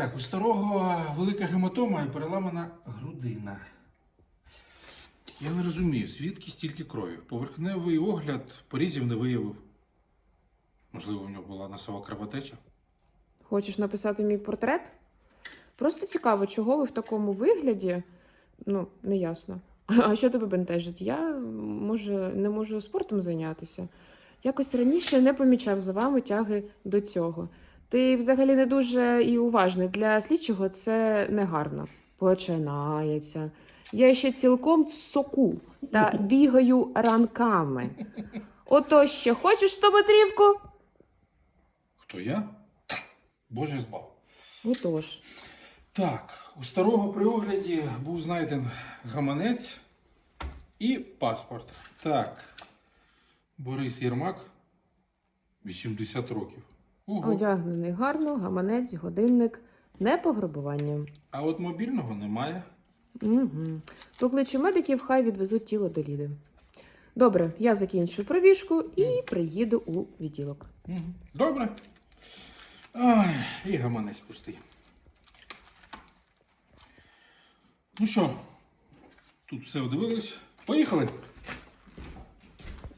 Так, у старого велика гематома і переламана грудина. Я не розумію, звідки стільки крові. Поверхневий огляд порізів не виявив. Можливо, в нього була носова кровотеча. Хочеш написати мій портрет? Просто цікаво, чого ви в такому вигляді? Ну, не ясно. А що тебе бентежить? Я, може, не можу спортом зайнятися. Якось раніше не помічав за вами тяги до цього. Ти взагалі не дуже і уважний. Для слідчого це негарно. Починається. Я ще цілком в соку та бігаю ранками. Ото ще хочеш 100 метрівку? Хто я? Боже збав. Отож. Так, у старого при огляді був знайден гаманець і паспорт. Так. Борис Єрмак, 80 років. Ого. Одягнений гарно, гаманець, годинник, не пограбування. А от мобільного немає. Угу. Покличу медиків, хай відвезуть тіло до Ліди. Добре, я закінчу пробіжку і приїду у відділок. Мгм. Добре. Ай, і гаманець пустий. Ну що, тут все одивились. Поїхали.